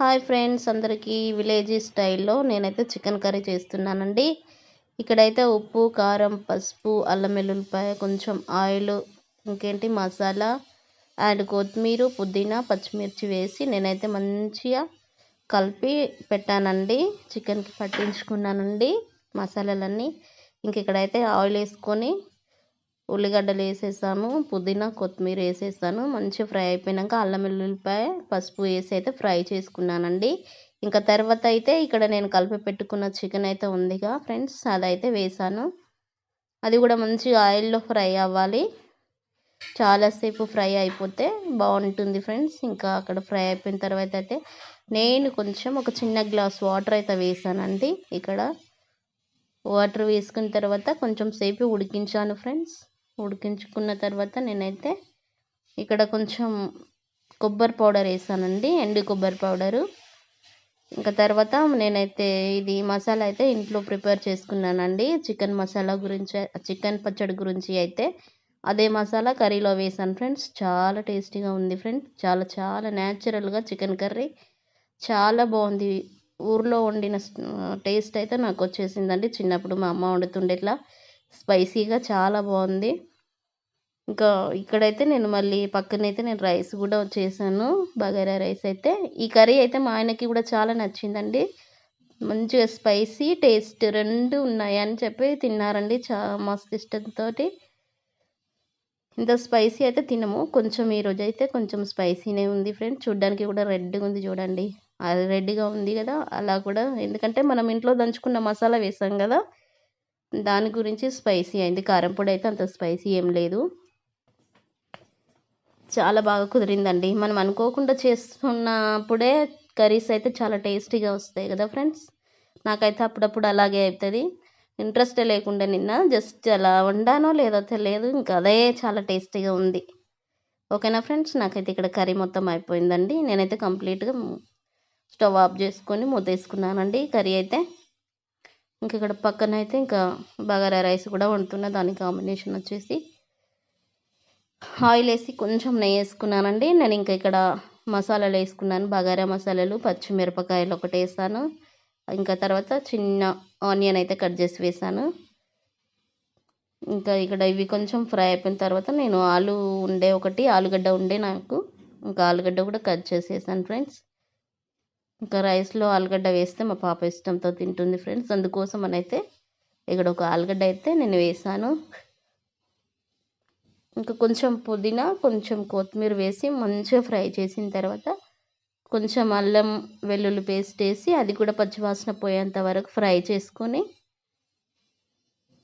Hi friends అందరికీ village స్టైల్లో నేనైతే చికెన్ కర్రీ చేస్తున్నానండి. ఇక్కడైతే ఉప్పు కారం పసుపు అల్లం వెల్లుల్లిపాయ కొంచెం ఆయిల్ ఇంకేంటి మసాలా అండ్ కొత్తిమీర పుదీనా పచ్చిమిర్చి వేసి నేనైతే మంచిగా కలిపి పెట్టానండి. చికెన్కి పట్టించుకున్నానండి మసాలాలన్నీ. ఇంక ఇక్కడైతే ఆయిల్ వేసుకొని ఉల్లిగడ్డలు వేసేసాను పుదీనా కొత్తిమీర వేసేసాను మంచిగా ఫ్రై అయిపోయాక అల్లం వెల్లుల్లిపాయ పసుపు వేసి అయితే ఫ్రై చేసుకున్నానండి. ఇంకా తర్వాత అయితే ఇక్కడ నేను కలిపి పెట్టుకున్న చికెన్ అయితే ఉందిగా ఫ్రెండ్స్ అదైతే వేసాను. అది కూడా మంచిగా ఆయిల్లో ఫ్రై అవ్వాలి. చాలాసేపు ఫ్రై అయిపోతే బాగుంటుంది ఫ్రెండ్స్. ఇంకా అక్కడ ఫ్రై అయిపోయిన తర్వాత అయితే నేను కొంచెం ఒక చిన్న గ్లాస్ వాటర్ అయితే వేసానండి. ఇక్కడ వాటర్ వేసుకున్న తర్వాత కొంచెం సేపు ఉడికించాను ఫ్రెండ్స్. ఉడికించుకున్న తర్వాత నేనైతే ఇక్కడ కొంచెం కొబ్బరి పౌడర్ వేసానండి ఎండు కొబ్బరి పౌడరు. ఇంకా తర్వాత నేనైతే ఇది మసాలా అయితే ఇంట్లో ప్రిపేర్ చేసుకున్నానండి. చికెన్ మసాలా గురించి చికెన్ పచ్చడి గురించి అయితే అదే మసాలా కర్రీలో వేసాను ఫ్రెండ్స్. చాలా టేస్టీగా ఉంది ఫ్రెండ్స్ చాలా చాలా న్యాచురల్గా చికెన్ కర్రీ చాలా బాగుంది. ఊర్లో వండిన టేస్ట్ అయితే నాకు వచ్చేసిందండి. చిన్నప్పుడు మా అమ్మ వండుతుండే ఇట్లా స్పైసీగా చాలా బాగుంది. ఇంకా ఇక్కడైతే నేను మళ్ళీ పక్కనైతే నేను రైస్ కూడా చేశాను. బగారా రైస్ అయితే. ఈ కర్రీ అయితే మా ఆయనకి కూడా చాలా నచ్చిందండి. మంచిగా స్పైసీ టేస్ట్ రెండు ఉన్నాయని చెప్పి తిన్నారండి చా మస్తు ఇష్టంతో ఇంత స్పైసీ అయితే తినము. కొంచెం ఈరోజు అయితే కొంచెం స్పైసీనే ఉంది ఫ్రెండ్ చూడ్డానికి కూడా రెడ్గా ఉంది చూడండి. అది రెడ్గా ఉంది కదా అలా కూడా. ఎందుకంటే మనం ఇంట్లో దంచుకున్న మసాలా వేసాం కదా దాని గురించి స్పైసీ అయింది. కారం పొడి అయితే అంత స్పైసీ ఏం లేదు. చాలా బాగా కుదిరిందండి. మనం అనుకోకుండా చేస్తున్నప్పుడే కర్రీస్ అయితే చాలా టేస్టీగా వస్తాయి కదా ఫ్రెండ్స్? నాకైతే అప్పుడప్పుడు అలాగే అవుతుంది ఇంట్రెస్ట్ లేకుండా నిన్న. జస్ట్ అలా వండానో లేదో తెలియదు. ఇంకా అదే చాలా టేస్టీగా ఉంది. ఓకేనా ఫ్రెండ్స్? నాకైతే ఇక్కడ కర్రీ మొత్తం అయిపోయిందండి. నేనైతే కంప్లీట్గా స్టవ్ ఆఫ్ చేసుకొని మూతేసుకున్నానండి కర్రీ అయితే. ఇంక ఇక్కడ పక్కన అయితే ఇంకా బగారా రైస్ కూడా వండుతున్నా. దాని కాంబినేషన్ వచ్చేసి ఆయిల్ వేసి కొంచెం నెయ్యి వేసుకున్నానండి. నేను ఇంకా ఇక్కడ మసాలాలు వేసుకున్నాను. బగారా మసాలాలు పచ్చిమిరపకాయలు ఒకటి వేసాను. ఇంకా తర్వాత చిన్న ఆనియన్ అయితే కట్ చేసి వేసాను. ఇంకా ఇక్కడ ఇవి కొంచెం ఫ్రై అయిపోయిన తర్వాత నేను ఆలు ఉండే ఒకటి ఆలుగడ్డ ఉండే నాకు. ఇంకా ఆలుగడ్డ కూడా కట్ చేసేసాను ఫ్రెండ్స్. ఇంకా రైస్లో ఆలుగడ్డ వేస్తే మా పాప ఇష్టంతో తింటుంది ఫ్రెండ్స్. అందుకోసం అని అయితే ఇక్కడ ఒక ఆలుగడ్డ అయితే నేను వేసాను. ఇంకా కొంచెం పుదీనా కొంచెం కొత్తిమీర వేసి మంచిగా ఫ్రై చేసిన తర్వాత కొంచెం అల్లం వెల్లుల్లి పేస్ట్ వేసి అది కూడా పచ్చివాసన పోయేంత వరకు ఫ్రై చేసుకొని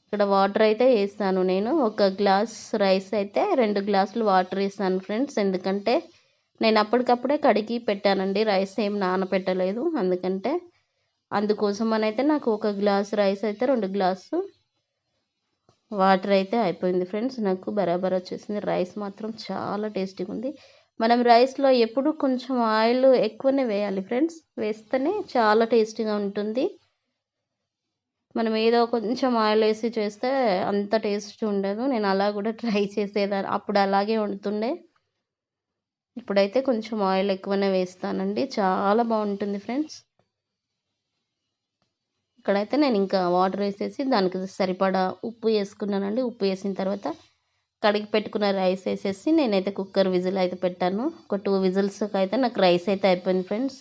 ఇక్కడ వాటర్ అయితే వేస్తాను నేను. ఒక గ్లాస్ రైస్ అయితే రెండు గ్లాసులు వాటర్ వేస్తాను ఫ్రెండ్స్. ఎందుకంటే నేను అప్పటికప్పుడే కడిగి పెట్టానండి. రైస్ ఏం నానపెట్టలేదు. అందుకంటే అందుకోసం అని అయితే నాకు ఒక గ్లాస్ రైస్ అయితే రెండు గ్లాసు వాటర్ అయితే అయిపోయింది ఫ్రెండ్స్. నాకు బరాబర్ వచ్చేసింది. రైస్ మాత్రం చాలా టేస్టీగా ఉంది. మనం రైస్లో ఎప్పుడు కొంచెం ఆయిల్ ఎక్కువనే వేయాలి ఫ్రెండ్స్. వేస్తేనే చాలా టేస్టీగా ఉంటుంది. మనం ఏదో కొంచెం ఆయిల్ వేసి చేస్తే అంత టేస్ట్ ఉండదు. నేను అలా కూడా ట్రై చేసేదాన్ని. అప్పుడు అలాగే వండుతుండే. ఇప్పుడైతే కొంచెం ఆయిల్ ఎక్కువనే వేస్తానండి. చాలా బాగుంటుంది ఫ్రెండ్స్. ఇక్కడైతే నేను ఇంకా వాటర్ వేసేసి దానికి సరిపడా ఉప్పు వేసుకున్నానండి. ఉప్పు వేసిన తర్వాత కడిగి పెట్టుకున్న రైస్ వేసేసి నేనైతే కుక్కర్ విజిల్ అయితే పెట్టాను. ఒక టూ విజిల్స్కి అయితే నాకు రైస్ అయితే అయిపోయింది ఫ్రెండ్స్.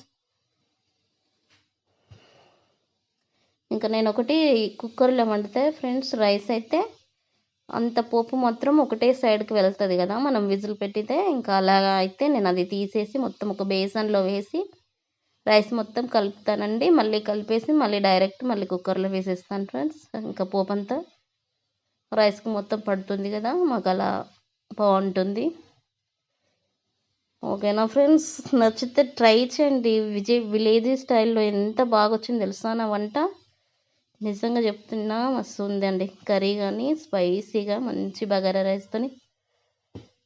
ఇంకా నేను ఒకటి కుక్కర్లో వండితే ఫ్రెండ్స్ రైస్ అయితే అంత పోపు మాత్రం ఒకటే సైడ్కి వెళ్తుంది కదా మనం విజిల్ పెట్టితే ఇంకా అలాగా అయితే నేను అది తీసేసి మొత్తం ఒక బేసన్లో వేసి రైస్ మొత్తం కలుపుతానండి. మళ్ళీ కలిపేసి మళ్ళీ డైరెక్ట్ మళ్ళీ కుక్కర్లో వేసేస్తాను ఫ్రెండ్స్ ఇంకా పోపు అంతా రైస్కి మొత్తం పడుతుంది కదా మాకు అలా బాగుంటుంది. ఓకేనా ఫ్రెండ్స్ నచ్చితే ట్రై చేయండి. విజయ్ విలేజ్ స్టైల్లో ఎంత బాగా వచ్చింది తెలుసా నా వంట? నిజంగా చెప్తున్నా మస్తు ఉందండి కర్రీ కానీ స్పైసీగా మంచి బగారా రైస్తోని.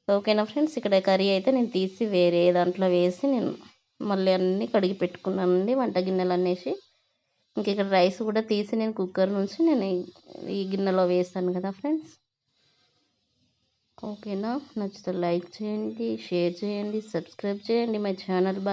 ఓకేనా ఫ్రెండ్స్? ఇక్కడ కర్రీ అయితే నేను తీసి వేరే దాంట్లో వేసి నేను మళ్ళీ అన్నీ కడిగి పెట్టుకున్నానండి వంట గిన్నెలు అనేసి ఇంక ఇక్కడ రైస్ కూడా తీసి నేను కుక్కర్ నుంచి నేను ఈ గిన్నెలో వేస్తాను కదా ఫ్రెండ్స్? ఓకేనా? నచ్చితే లైక్ చేయండి షేర్ చేయండి సబ్స్క్రైబ్ చేయండి. My channel bye